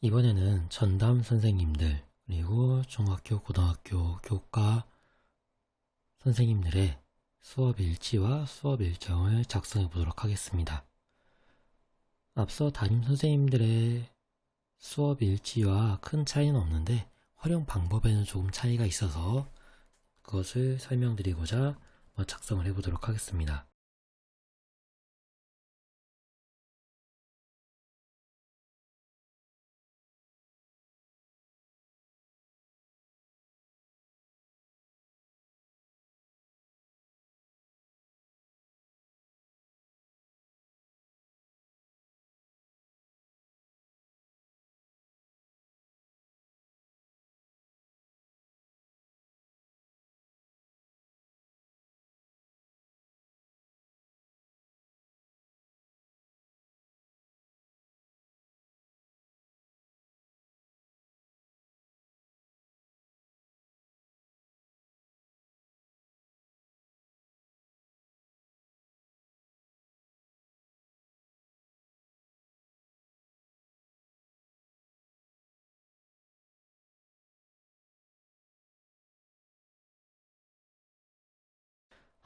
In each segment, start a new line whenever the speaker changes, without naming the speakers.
이번에는 전담 선생님들, 그리고 중학교, 고등학교 교과 선생님들의 수업 일지와 수업 일정을 작성해 보도록 하겠습니다. 앞서 담임 선생님들의 수업 일지와 큰 차이는 없는데 활용 방법에는 조금 차이가 있어서 그것을 설명드리고자 한번 작성을 해 보도록 하겠습니다.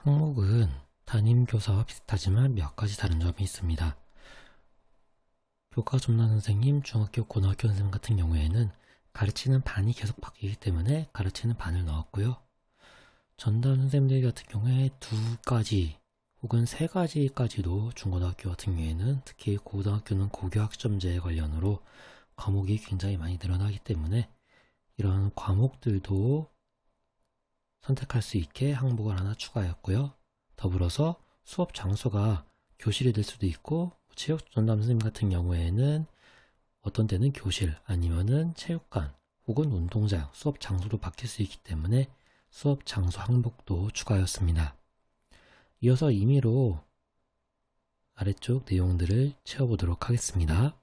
항목은 담임교사와 비슷하지만 몇 가지 다른 점이 있습니다. 교과 전담 선생님, 중학교, 고등학교 선생님 같은 경우에는 가르치는 반이 계속 바뀌기 때문에 가르치는 반을 넣었고요. 전담 선생님들 같은 경우에 두 가지 혹은 세 가지까지도 중고등학교 같은 경우에는 특히 고등학교는 고교학점제 관련으로 과목이 굉장히 많이 늘어나기 때문에 이런 과목들도 선택할 수 있게 항목을 하나 추가했고요. 더불어서 수업 장소가 교실이 될 수도 있고 체육 전담 선생님 같은 경우에는 어떤 때는 교실 아니면은 체육관 혹은 운동장 수업 장소도 바뀔 수 있기 때문에 수업 장소 항목도 추가하였습니다. 이어서 임의로 아래쪽 내용들을 채워보도록 하겠습니다.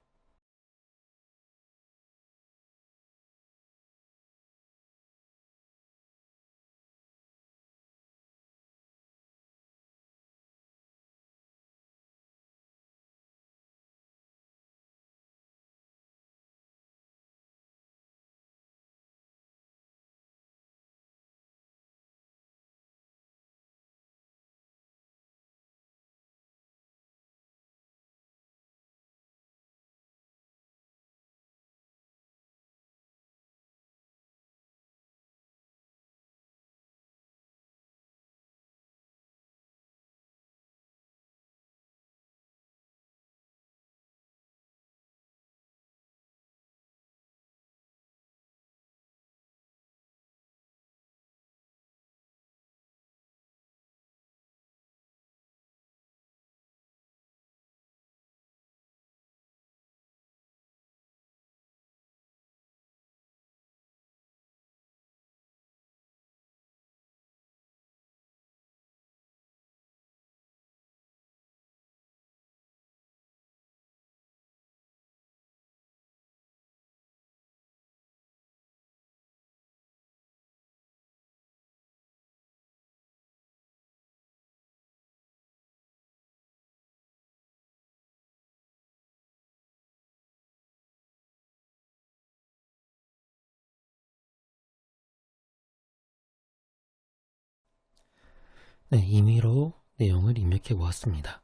네, 임의로 내용을 입력해 보았습니다.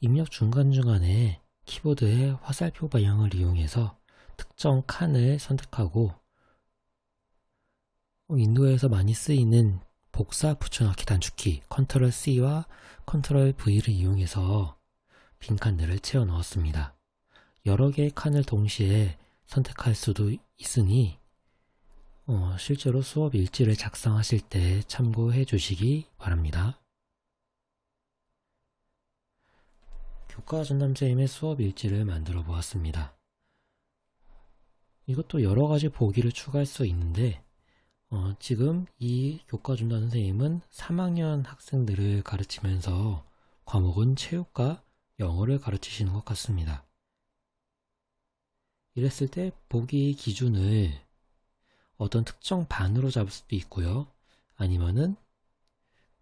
입력 중간중간에 키보드의 화살표 방향을 이용해서 특정 칸을 선택하고 윈도우에서 많이 쓰이는 복사 붙여넣기 단축키 Ctrl C와 Ctrl V를 이용해서 빈 칸들을 채워 넣었습니다. 여러 개의 칸을 동시에 선택할 수도 있으니 어, 실제로 수업 일지를 작성하실 때 참고해 주시기 바랍니다. 교과 전담쌤의 수업 일지를 만들어 보았습니다. 이것도 여러 가지 보기를 추가할 수 있는데 어, 지금 이 교과 전담 선생님은 3학년 학생들을 가르치면서 과목은 체육과 영어를 가르치시는 것 같습니다. 이랬을 때 보기 기준을 어떤 특정 반으로 잡을 수도 있고요. 아니면은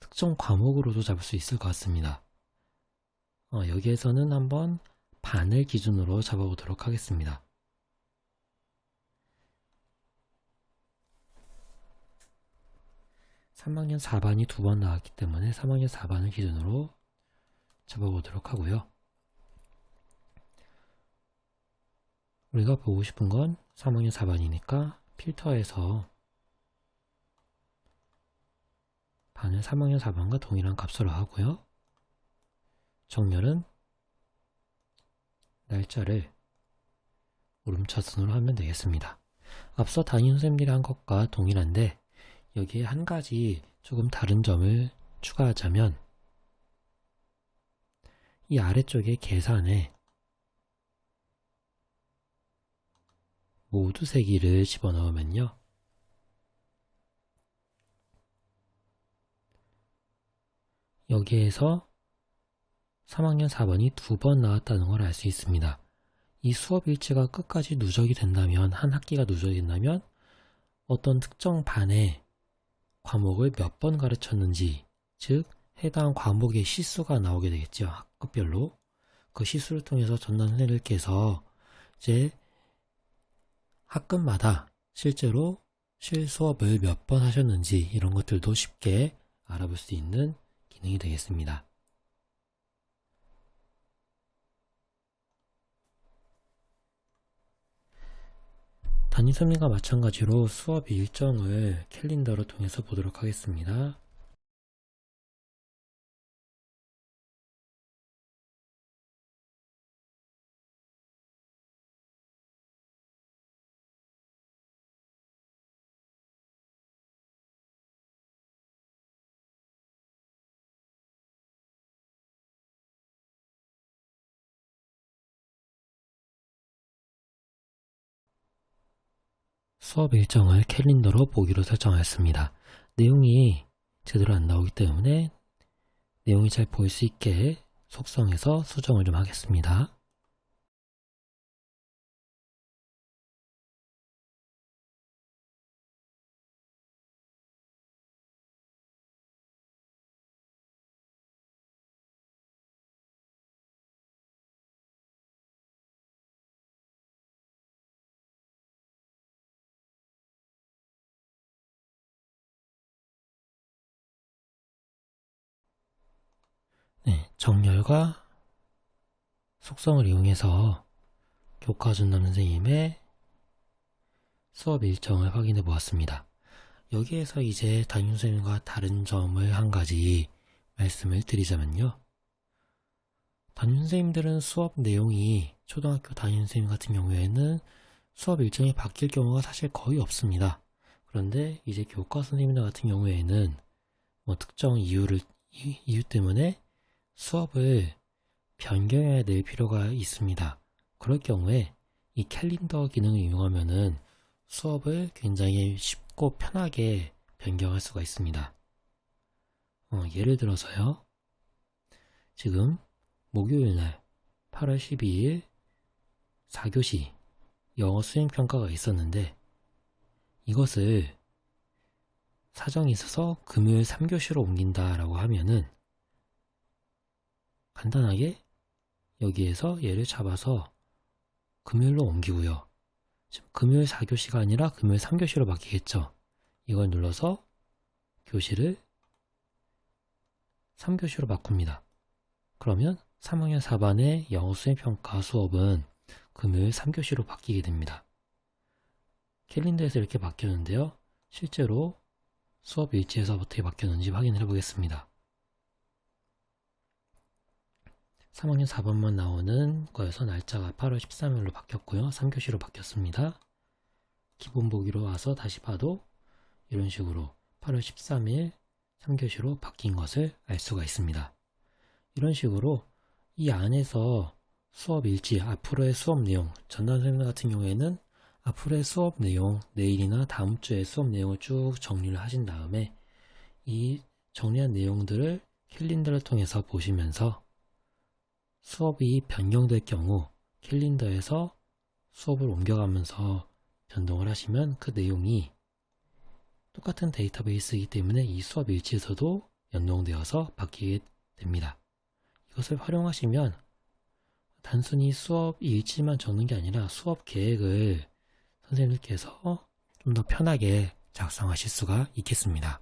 특정 과목으로도 잡을 수 있을 것 같습니다. 어, 여기에서는 한번 반을 기준으로 잡아보도록 하겠습니다. (3학년 4반이 두 번 나왔기 때문에 3학년 4반을 기준으로 잡아보도록 하고요. 우리가 보고 싶은 건 3학년 4반이니까 필터에서 반을 3학년 4반과 동일한 값으로 하고요. 정렬은 날짜를 오름차순으로 하면 되겠습니다. 앞서 담임 선생님들이 한 것과 동일한데 여기에 한 가지 조금 다른 점을 추가하자면 이 아래쪽에 계산에 모두 세기를 집어넣으면요. 여기에서 3학년 4번이 두 번 나왔다는 걸 알 수 있습니다. 이 수업 일지가 끝까지 누적이 된다면, 한 학기가 누적이 된다면, 어떤 특정 반의 과목을 몇 번 가르쳤는지, 즉, 해당 과목의 시수가 나오게 되겠죠. 학급별로. 그 시수를 통해서 전담 선생님께서 이제 학급마다 실제로 실수업을 몇 번 하셨는지 이런 것들도 쉽게 알아볼 수 있는 기능이 되겠습니다. 단위 설명과 마찬가지로 수업 일정을 캘린더로 통해서 보도록 하겠습니다. 수업 일정을 캘린더로 보기로 설정하였습니다. 내용이 제대로 안 나오기 때문에 내용이 잘 보일 수 있게 속성에서 수정을 좀 하겠습니다. 정렬과 속성을 이용해서 교과 전담 선생님의 수업 일정을 확인해 보았습니다. 여기에서 이제 담임 선생님과 다른 점을 한 가지 말씀을 드리자면요. 담임 선생님들은 수업 내용이 초등학교 담임 선생님 같은 경우에는 수업 일정이 바뀔 경우가 사실 거의 없습니다. 그런데 이제 교과 선생님들 같은 경우에는 뭐 특정 이유를 이유 때문에 수업을 변경해야 될 필요가 있습니다. 그럴 경우에 이 캘린더 기능을 이용하면은 수업을 굉장히 쉽고 편하게 변경할 수가 있습니다. 어, 예를 들어서요. 지금 목요일 날 8월 12일 4교시 영어 수행평가가 있었는데 이것을 사정이 있어서 금요일 3교시로 옮긴다라고 하면은 간단하게 여기에서 얘를 잡아서 금요일로 옮기고요. 지금 금요일 4교시가 아니라 금요일 3교시로 바뀌겠죠. 이걸 눌러서 교시를 3교시로 바꿉니다. 그러면 3학년 4반의 영어 수행평가 수업은 금요일 3교시로 바뀌게 됩니다. 캘린더에서 이렇게 바뀌었는데요. 실제로 수업 일지에서 어떻게 바뀌었는지 확인을 해보겠습니다. 3학년 4번만 나오는 거여서 날짜가 8월 13일로 바뀌었고요. 3교시로 바뀌었습니다. 기본 보기로 와서 다시 봐도 이런 식으로 8월 13일 3교시로 바뀐 것을 알 수가 있습니다. 이런 식으로 이 안에서 수업 일지, 앞으로의 수업 내용, 전담 선생님 같은 경우에는 앞으로의 수업 내용, 내일이나 다음 주의 수업 내용을 쭉 정리를 하신 다음에 이 정리한 내용들을 캘린더를 통해서 보시면서 수업이 변경될 경우 캘린더에서 수업을 옮겨가면서 변동을 하시면 그 내용이 똑같은 데이터베이스이기 때문에 이 수업 일지에서도 연동되어서 바뀌게 됩니다. 이것을 활용하시면 단순히 수업 일지만 적는 게 아니라 수업 계획을 선생님들께서 좀 더 편하게 작성하실 수가 있겠습니다.